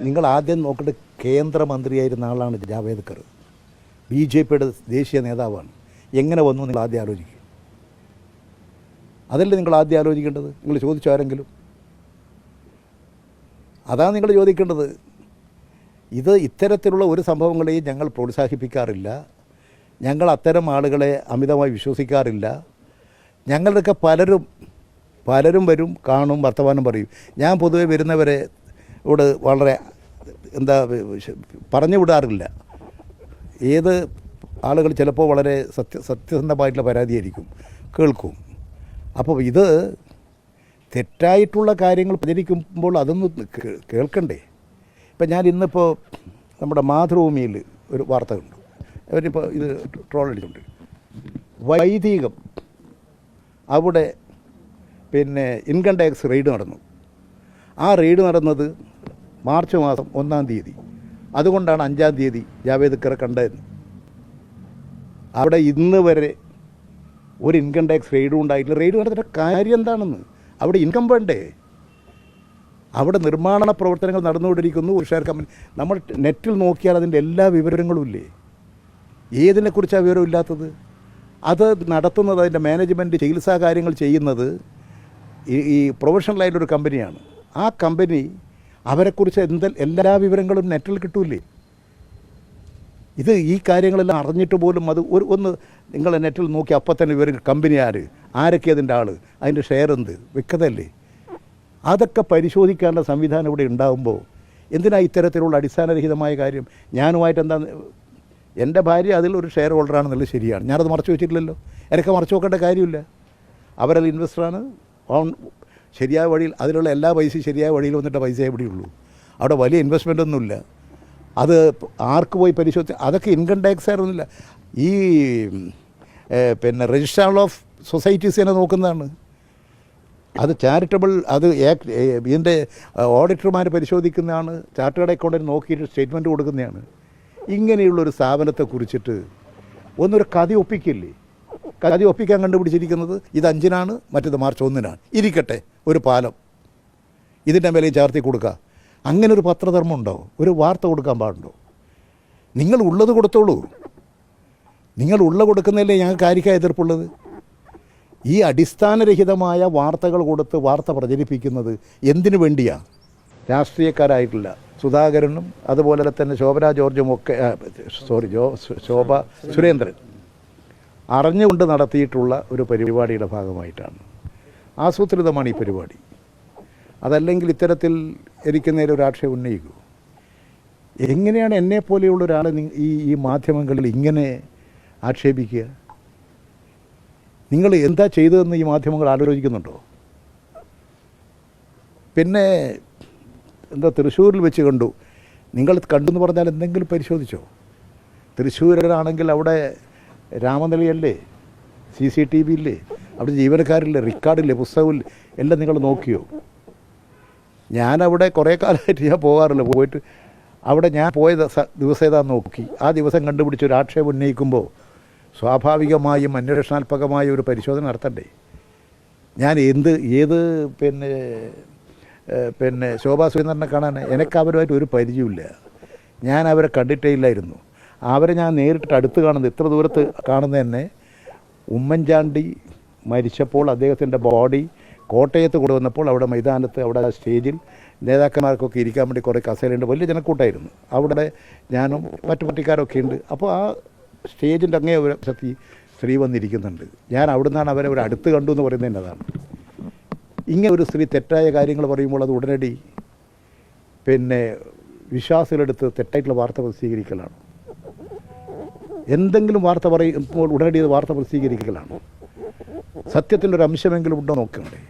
നിങ്ങൾ ആദ്യം നോക്കേണ്ട കേന്ദ്രമന്ത്രിയായിരുന്ന ആളാണ് ജാവേദ്കർ. ബി ജെ പിയുടെ ദേശീയ നേതാവാണ്. എങ്ങനെ വന്നു നിങ്ങൾ ആദ്യം ആലോചിക്കും. അതല്ലേ നിങ്ങൾ ആദ്യം ആലോചിക്കേണ്ടത്? നിങ്ങൾ ചോദിച്ചു ആരെങ്കിലും? അതാണ് നിങ്ങൾ ചോദിക്കേണ്ടത്. ഇത് ഇത്തരത്തിലുള്ള ഒരു സംഭവങ്ങളെയും ഞങ്ങൾ പ്രോത്സാഹിപ്പിക്കാറില്ല. ഞങ്ങൾ അത്തരം ആളുകളെ അമിതമായി വിശ്വസിക്കാറില്ല. ഞങ്ങളുടെയൊക്കെ പലരും പലരും വരും കാണും വർത്തമാനം പറയും. ഞാൻ പൊതുവെ വരുന്നവരെ ഇവിടെ വളരെ എന്താ പറഞ്ഞു വിടാറില്ല. ഏത് ആളുകൾ ചിലപ്പോൾ വളരെ സത്യ സത്യസന്ധമായിട്ടുള്ള പരാതിയായിരിക്കും. കേൾക്കും. അപ്പോൾ ഇത് തെറ്റായിട്ടുള്ള കാര്യങ്ങൾ പ്രചരിക്കുമ്പോൾ അതൊന്ന് കേൾക്കണ്ടേ? ഇപ്പം ഞാൻ ഇന്നിപ്പോൾ നമ്മുടെ മാതൃഭൂമിയിൽ ഒരു വാർത്ത കണ്ടു. അവരിപ്പോൾ ഇത് ട്രോൾ അടിച്ചിട്ടുണ്ട് വൈദികം അവിടെ പിന്നെ ഇൻകം ടാക്സ് റെയ്ഡ് നടന്നു. ആ റെയ്ഡ് നടന്നത് മാർച്ച് മാസം ഒന്നാം തീയതി. അതുകൊണ്ടാണ് അഞ്ചാം തീയതി ജാവേദ്കറെ കണ്ടതെന്ന് അവിടെ ഇന്ന് വരെ ഒരു ഇൻകം ടാക്സ് റെയ്ഡും ഉണ്ടായിട്ടില്ല. റെയ്ഡ് നടത്തിന്റെ കാര്യം എന്താണെന്ന്? അവിടെ ഇൻകം വേണ്ടേ? അവിടെ നിർമ്മാണ പ്രവർത്തനങ്ങൾ നടന്നുകൊണ്ടിരിക്കുന്നു. ഉഷാർ കമ്പനി. നമ്മൾ നെറ്റിൽ നോക്കിയാൽ അതിന്റെ എല്ലാ വിവരങ്ങളും ഇല്ലേ? ഏതിനെക്കുറിച്ചാണ് വിവരം ഇല്ലാത്തത്? അത് നടത്തുന്നത് അതിന്റെ മാനേജ്മെന്റ് ചികിത്സാ കാര്യങ്ങൾ ചെയ്യുന്നത് ഈ പ്രൊഫഷണലായിട്ടൊരു കമ്പനിയാണ് ആ കമ്പനി അവരെക്കുറിച്ച് എന്ത് എല്ലാ വിവരങ്ങളും നെറ്റിൽ കിട്ടൂലേ ഇത് ഈ കാര്യങ്ങളെല്ലാം അറിഞ്ഞിട്ട് പോലും അത് ഒരു ഒന്ന് നിങ്ങൾ നെറ്റിൽ നോക്കി അപ്പം തന്നെ വിവരം കമ്പനി ആര്? ആരൊക്കെ അതിന്റെ ആൾ അതിന്റെ ഷെയർ എന്ത്? വിക്കതല്ലേ? അതൊക്കെ പരിശോധിക്കാനുള്ള സംവിധാനം ഇവിടെ ഉണ്ടാകുമ്പോൾ എന്തിനാ ഇത്തരത്തിലുള്ള അടിസ്ഥാനരഹിതമായ കാര്യം? ഞാനുമായിട്ട് എന്താ എന്റെ ഭാര്യ അതിൽ ഒരു ഷെയർ ഹോൾഡറാണെന്നുള്ളത് ശരിയാണ്. ഞാനത് മറച്ചു വെച്ചിട്ടില്ലല്ലോ. എനിക്ക് മറച്ചു വെക്കേണ്ട കാര്യമില്ല. അവരത് ഇൻവെസ്റ്ററാണ് ഓൺ ശരിയായ വഴിയിൽ അതിലുള്ള എല്ലാ പൈസയും ശരിയായ വഴിയിൽ വന്നിട്ട് പൈസ എവിടെയുള്ളൂ അവിടെ വലിയ ഇൻവെസ്റ്റ്മെന്റ് ഒന്നുമില്ല. അത് ആർക്ക് പോയി പരിശോധിച്ച് അതൊക്കെ ഇൻകം ടാക്സ് ആയിരുന്നില്ല. ഈ പിന്നെ രജിസ്ട്രാർ ഓഫ് സൊസൈറ്റീസ് തന്നെ നോക്കുന്നതാണ്. അത് ചാരിറ്റബിൾ അത് ഇതിന്റെ ഓഡിറ്റർമാർ പരിശോധിക്കുന്നതാണ്. ചാർട്ടേഡ് അക്കൗണ്ടന്റ് നോക്കിയിട്ട് സ്റ്റേറ്റ്മെന്റ് കൊടുക്കുന്നതാണ്. ഇങ്ങനെയുള്ളൊരു സ്ഥാപനത്തെ കുറിച്ചിട്ട് ഒന്നൊരു കഥ ഒപ്പിക്കില്ലേ കഥ ഒപ്പിക്കാൻ കണ്ടുപിടിച്ചിരിക്കുന്നത് ഇത് അഞ്ചിനാണ് മറ്റത് മാർച്ച് ഒന്നിനാണ്. ഇരിക്കട്ടെ ഒരു പാലം. ഇതിന്റെ മേലെ ചാർത്തി കൊടുക്കുക അങ്ങനെ ഒരു പത്രധർമ്മം ഉണ്ടോ? ഒരു വാർത്ത കൊടുക്കാൻ പാടുണ്ടോ? നിങ്ങൾ ഉള്ളത് കൊടുത്തോളൂ. നിങ്ങൾ ഉള്ള കൊടുക്കുന്നതല്ലേ ഞങ്ങൾക്ക് ആയിരിക്കാം എതിർപ്പുള്ളത്? ഈ അടിസ്ഥാനരഹിതമായ വാർത്തകൾ കൊടുത്ത് വാർത്ത പ്രചരിപ്പിക്കുന്നത് എന്തിനു വേണ്ടിയാണ് രാഷ്ട്രീയക്കാരായിട്ടില്ല. സുധാകരനും അതുപോലെ തന്നെ ശോഭന ജോർജും ഒക്കെ സോറി ജോ ശോഭ സുരേന്ദ്രൻ. അറിഞ്ഞുകൊണ്ട് നടത്തിയിട്ടുള്ള ഒരു പരിപാടിയുടെ ഭാഗമായിട്ടാണ്. ആസൂത്രിതമാണ് ഈ പരിപാടി. അതല്ലെങ്കിൽ ഇത്തരത്തിൽ എനിക്ക് നേരെ ഒരു ആക്ഷേപം ഉന്നയിക്കൂ. എങ്ങനെയാണ് എന്നെ പോലെയുള്ള ഒരാൾ ഈ ഈ മാധ്യമങ്ങളിൽ ഇങ്ങനെ ആക്ഷേപിക്കുക? നിങ്ങൾ എന്താ ചെയ്തതെന്ന് ഈ മാധ്യമങ്ങൾ ആലോചിക്കുന്നുണ്ടോ? പിന്നെ എന്താ തൃശ്ശൂരിൽ വെച്ച് കണ്ടു. നിങ്ങൾ കണ്ടെന്ന് പറഞ്ഞാൽ എന്തെങ്കിലും പരിശോധിച്ചോ? തൃശ്ശൂരാണെങ്കിൽ അവിടെ രാമനിലയല്ലേ സി സി ടി വി ഇല്ലേ അവിടെ ജീവനക്കാരില്ലേ? റെക്കോർഡില്ലേ? പുസ്തകമില്ലേ? എല്ലാം നിങ്ങൾ നോക്കിയോ? ഞാനവിടെ കുറേ കാലമായിട്ട് ഞാൻ പോകാറില്ല. പോയിട്ട് അവിടെ ഞാൻ പോയ ദിവസം ഏതാ നോക്കി. ആ ദിവസം കണ്ടുപിടിച്ച് ഒരു ആക്ഷേപം ഉന്നയിക്കുമ്പോൾ സ്വാഭാവികമായും അന്വേഷണാത്മകമായ ഒരു പരിശോധന നടത്തണ്ടേ? ഞാൻ എന്ത് ഏത് പിന്നെ പിന്നെ ശോഭാ സുരേന്ദ്രനെ കാണാൻ എനിക്ക് അവരുമായിട്ട് ഒരു പരിചയമില്ല ഞാൻ അവരെ കണ്ടിട്ടേ ഇല്ലായിരുന്നു. അവരെ ഞാൻ നേരിട്ട് അടുത്ത് കാണുന്നത് ഇത്ര ദൂരത്ത് കാണുന്നത് തന്നെ ഉമ്മൻചാണ്ടി മരിച്ചപ്പോൾ അദ്ദേഹത്തിന്റെ ബോഡി കോട്ടയത്ത് കൊണ്ടുവന്നപ്പോൾ അവിടെ മൈതാനത്ത് അവിടെ സ്റ്റേജിൽ നേതാക്കന്മാർക്കൊക്കെ ഇരിക്കാൻ വേണ്ടി കുറേ കസേരയുണ്ട്. വലിയ ജനക്കൂട്ടായിരുന്നു. അവിടെ ഞാനും മറ്റു പട്ടിക്കാരൊക്കെ ഉണ്ട്. അപ്പോൾ ആ സ്റ്റേജിന്റെ അങ്ങേ ഒരു ശക്തി സ്ത്രീ വന്നിരിക്കുന്നുണ്ട്. ഞാൻ അവിടെ നിന്നാണ് അവരെ ഒരു അടുത്ത് കണ്ടു എന്ന് പറയുന്നത് അതാണ് ഇങ്ങനെ ഒരു സ്ത്രീ തെറ്റായ കാര്യങ്ങൾ പറയുമ്പോൾ അത് ഉടനടി പിന്നെ വിശ്വാസികളെടുത്ത് തെറ്റായിട്ടുള്ള വാർത്ത പ്രസിദ്ധീകരിക്കലാണ്. എന്തെങ്കിലും വാർത്ത പറയുമ്പോൾ ഉടനടി വാർത്ത പ്രസിദ്ധീകരിക്കലാണ്. സത്യത്തിന്റെ ഒരു അംശമെങ്കിലും ഉണ്ടോ നോക്കണ്ടേ?